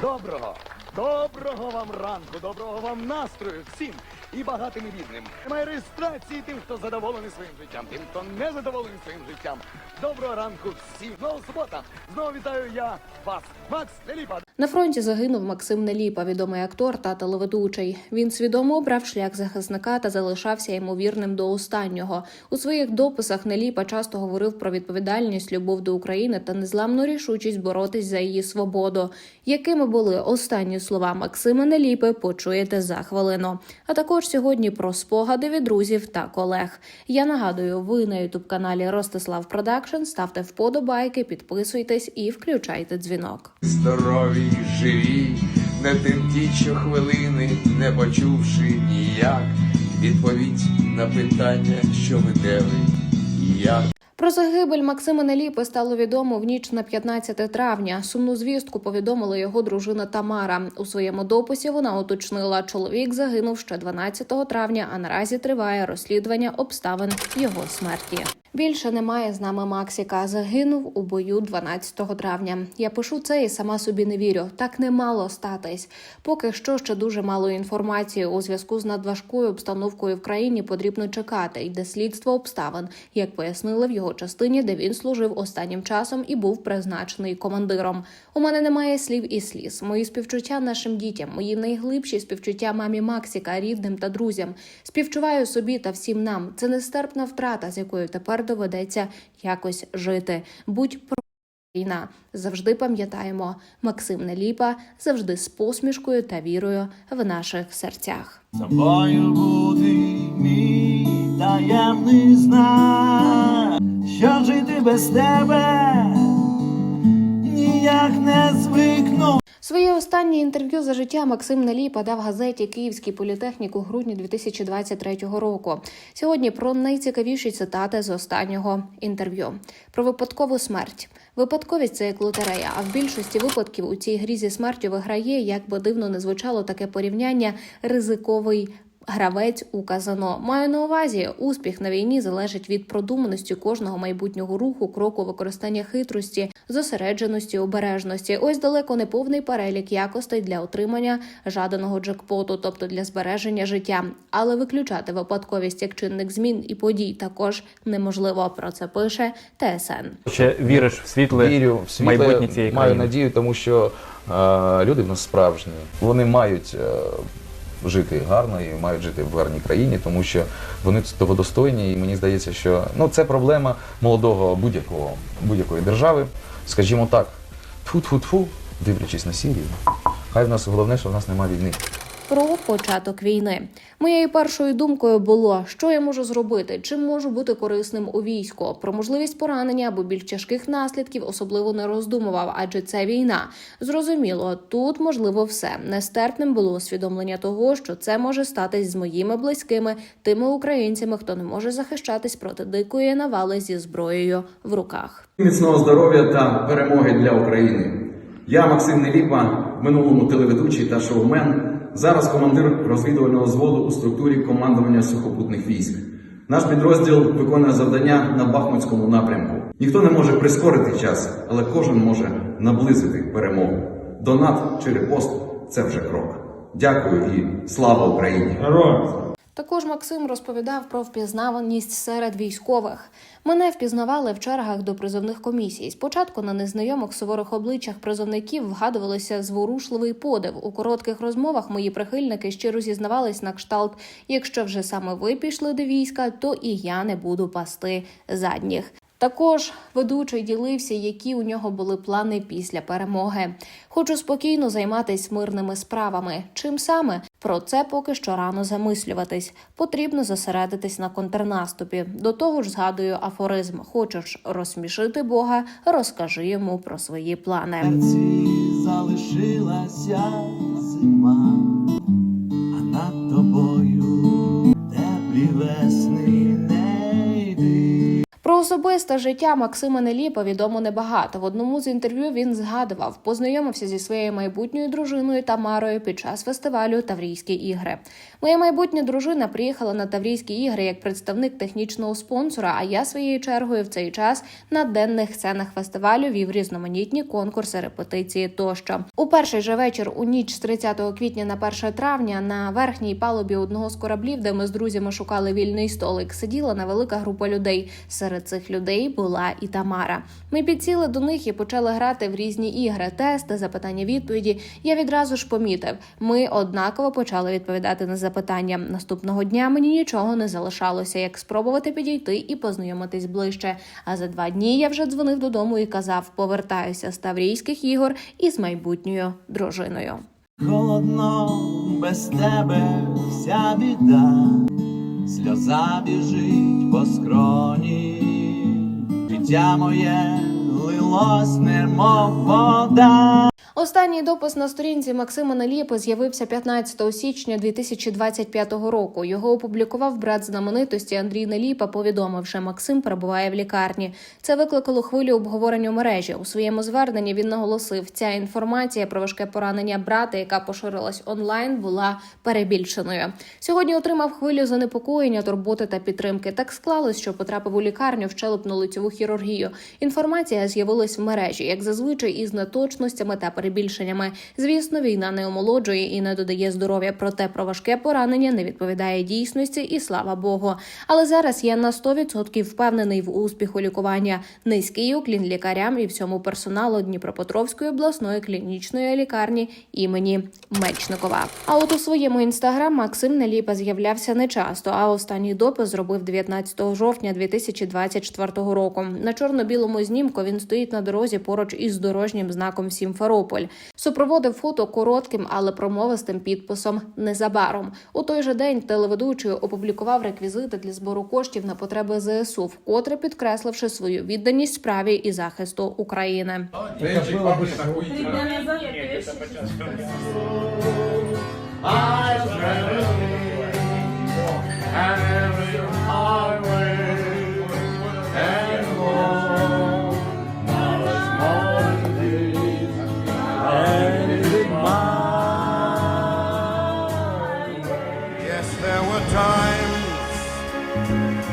Доброго, доброго вам ранку, доброго вам настрою всім і багатим і бідним. Немає реєстрації тим, хто задоволений своїм життям, тим, хто не задоволений своїм життям. Доброго ранку всім. Знову субота. Знову вітаю я вас, Макс Неліпа. На фронті загинув Максим Неліпа, відомий актор та телеведучий. Він свідомо обрав шлях захисника та залишався ймовірним до останнього. У своїх дописах Неліпа часто говорив про відповідальність, любов до України та незламну рішучість боротись за її свободу. Якими були останні слова Максима Неліпи, почуєте за хвилину. А також сьогодні про спогади від друзів та колег. Я нагадую, ви на ютуб каналі Ростислав Продакшн. Ставте вподобайки, підписуйтесь і включайте дзвінок. здорові живі, не тим що хвилини, не почувши ніяк відповідь на питання, що ви де ви як. Про загибель Максима Неліпи стало відомо в ніч на 15 травня. Сумну звістку повідомила його дружина Тамара. У своєму дописі вона уточнила, чоловік загинув ще 12 травня, а наразі триває розслідування обставин його смерті. Більше немає з нами Максіка. Загинув у бою 12 травня. Я пишу це і сама собі не вірю. Так не мало статись. Поки що ще дуже мало інформації у зв'язку з надважкою обстановкою в країні. Потрібно чекати. Йде слідство обставин, як пояснили в його частині, де він служив останнім часом і був призначений командиром. У мене немає слів і сліз. Мої співчуття нашим дітям, мої найглибші співчуття мамі Максіка, рідним та друзям. Співчуваю собі та всім нам. Це нестерпна втрата, з якою тепер доведеться якось жити. Будь про. Війна завжди пам'ятаємо Максим Неліпа завжди з посмішкою та вірою в наших серцях. Собою бути мій таємний знак, що жити без тебе ніяк не звикну. Своє останнє інтерв'ю за життя Максим Неліпа дав газеті Київський політехнік у грудні 2023 року. Сьогодні про найцікавіші цитати з останнього інтерв'ю про випадкову смерть. Випадковість це як лотерея. А в більшості випадків у цій грі зі смертю виграє, як би дивно не звучало таке порівняння, ризиковий. Гравець у казано маю на увазі, успіх на війні залежить від продуманості кожного майбутнього руху, кроку використання хитрості, зосередженості, обережності. Ось далеко не повний перелік якостей для отримання жаданого джекпоту, тобто для збереження життя. Але виключати випадковість як чинник змін і подій також неможливо. Про це пише ТСН. Ще віриш в світле Вірю в світле, майбутнє цієї маю країни? надію, тому що е, люди в нас справжні. Вони мають е, жити гарно і мають жити в гарній країні, тому що вони того достойні. І мені здається, що ну, це проблема молодого будь-якого будь-якої держави. Скажімо так, тфу-тфу-тфу, дивлячись на Сірію. Хай в нас головне, що в нас немає війни. Про початок війни моєю першою думкою було, що я можу зробити, чим можу бути корисним у війську. Про можливість поранення або більш тяжких наслідків особливо не роздумував, адже це війна. Зрозуміло, тут можливо все. Нестерпним було усвідомлення того, що це може статись з моїми близькими, тими українцями, хто не може захищатись проти дикої навали зі зброєю в руках. Міцного здоров'я та перемоги для України. Я Максим Неліпа, минулому телеведучий та шоумен. Зараз командир розвідувального зводу у структурі командування сухопутних військ. Наш підрозділ виконує завдання на Бахмутському напрямку. Ніхто не може прискорити час, але кожен може наблизити перемогу. Донат чи репост це вже крок. Дякую і слава Україні! Також Максим розповідав про впізнаваність серед військових. Мене впізнавали в чергах до призовних комісій. Спочатку на незнайомих суворих обличчях призовників вгадувалися зворушливий подив. У коротких розмовах мої прихильники щиро зізнавались на кшталт: якщо вже саме ви пішли до війська, то і я не буду пасти задніх. Також ведучий ділився, які у нього були плани після перемоги. Хочу спокійно займатися мирними справами. Чим саме про це поки що рано замислюватись. Потрібно зосередитись на контрнаступі. До того ж, згадую афоризм: хочеш розсмішити Бога, розкажи йому про свої плани. залишилася зима, а над тобою теплі весни особисте життя Максима Неліпа відомо небагато. В одному з інтерв'ю він згадував, познайомився зі своєю майбутньою дружиною Тамарою під час фестивалю Таврійські ігри. Моя майбутня дружина приїхала на Таврійські ігри як представник технічного спонсора. А я своєю чергою в цей час на денних сценах фестивалю вів різноманітні конкурси, репетиції тощо. У перший же вечір у ніч з 30 квітня на 1 травня на верхній палубі одного з кораблів, де ми з друзями шукали вільний столик, сиділа невелика група людей. Серед цих людей була і Тамара. Ми підсіли до них і почали грати в різні ігри, тести, запитання, відповіді. Я відразу ж помітив. Ми однаково почали відповідати на запитання. Наступного дня мені нічого не залишалося, як спробувати підійти і познайомитись ближче. А за два дні я вже дзвонив додому і казав: повертаюся з Таврійських ігор із майбутньою дружиною. Холодно без тебе вся біда, сльоза біжить по скроні, життя моє лилось, немов вода. Останній допис на сторінці Максима Наліпи з'явився 15 січня 2025 року. Його опублікував брат знаменитості Андрій Наліпа, повідомивши, Максим перебуває в лікарні. Це викликало хвилю обговорення у мережі. У своєму зверненні він наголосив, ця інформація про важке поранення брата, яка поширилась онлайн, була перебільшеною. Сьогодні отримав хвилю занепокоєння, турботи та підтримки. Так склалось, що потрапив у лікарню в челепно-лицьову хірургію. Інформація з'явилась в мережі, як зазвичай, із неточностями та перебільшеннями. Звісно, війна не омолоджує і не додає здоров'я. Проте про важке поранення не відповідає дійсності, і слава Богу. Але зараз я на 100% впевнений в успіху лікування. Низький уклін лікарям і всьому персоналу Дніпропетровської обласної клінічної лікарні імені Мечникова. А от у своєму інстаграм Максим Неліпа з'являвся нечасто. А останній допис зробив 19 жовтня 2024 року. На чорно-білому знімку він стоїть на дорозі поруч із дорожнім знаком Сімферополь. Супроводив фото коротким, але промовистим підписом незабаром. У той же день телеведучий опублікував реквізити для збору коштів на потреби ЗСУ, вкотре підкресливши свою відданість справі і захисту України. I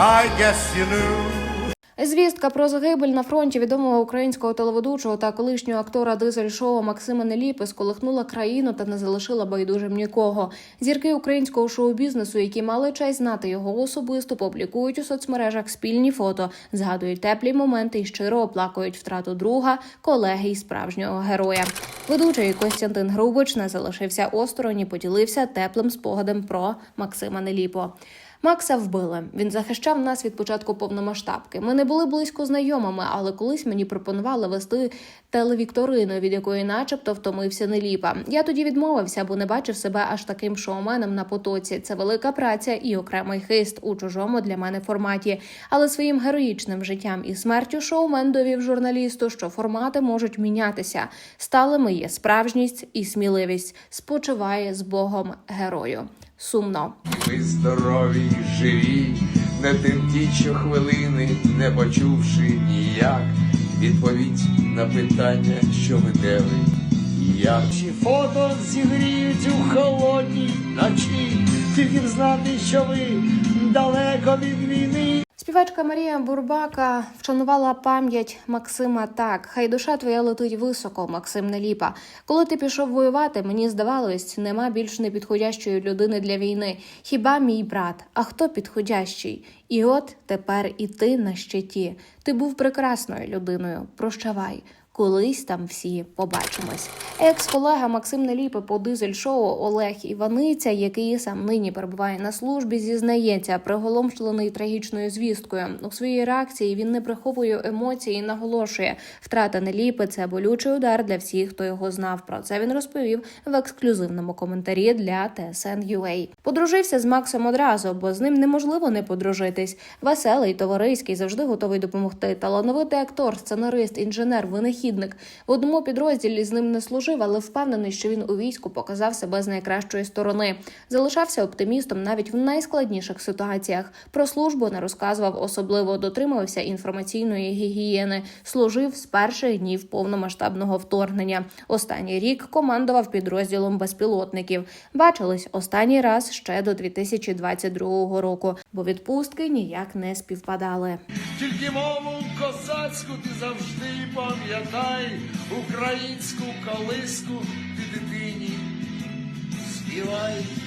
I guess you knew. Звістка про загибель на фронті відомого українського телеведучого та колишнього актора дизель-шоу Максима Неліпи сколихнула країну та не залишила байдужим нікого. Зірки українського шоу-бізнесу, які мали честь знати його особисто, публікують у соцмережах спільні фото, згадують теплі моменти і щиро оплакують втрату друга, колеги і справжнього героя. Ведучий Костянтин Грубич не залишився осторонь і поділився теплим спогадом про Максима Неліпо. Макса вбили. Він захищав нас від початку повномасштабки. Ми не були близько знайомими, але колись мені пропонували вести телевікторину, від якої, начебто, втомився Неліпа. Я тоді відмовився, бо не бачив себе аж таким шоуменом на потоці. Це велика праця і окремий хист у чужому для мене форматі. Але своїм героїчним життям і смертю шоумен довів журналісту, що формати можуть мінятися. Сталими є справжність і сміливість. Спочиває з Богом герою. Сумно. Ми здорові живі, не тим що хвилини, не почувши ніяк відповідь на питання, що ви де ви і як. Чи фото зігріють у холодній ночі, тільки б знати, що ви далеко від війни. Співачка Марія Бурбака вшанувала пам'ять Максима так. Хай душа твоя летить високо, Максим Неліпа. Коли ти пішов воювати, мені здавалось, нема більш непідходящої людини для війни. Хіба мій брат? А хто підходящий? І от тепер і ти на щиті. Ти був прекрасною людиною. Прощавай. Колись там всі побачимось. Екс-колега Максим Неліпи по дизель-шоу Олег Іваниця, який сам нині перебуває на службі, зізнається, приголомшлений трагічною звісткою. У своїй реакції він не приховує емоцій і наголошує, втрата Неліпи це болючий удар для всіх, хто його знав. Про це він розповів в ексклюзивному коментарі для TSN.ua. Подружився з Максом одразу, бо з ним неможливо не подружитись. Веселий, товариський, завжди готовий допомогти. Талановитий актор, сценарист, інженер, винахідник. Винахідник. В одному підрозділі з ним не служив, але впевнений, що він у війську показав себе з найкращої сторони. Залишався оптимістом навіть в найскладніших ситуаціях. Про службу не розказував особливо, дотримувався інформаційної гігієни. Служив з перших днів повномасштабного вторгнення. Останній рік командував підрозділом безпілотників. Бачились останній раз ще до 2022 року, бо відпустки ніяк не співпадали. Тільки мову козацьку ти завжди пам'ятай, українську колиску ти дитині співай.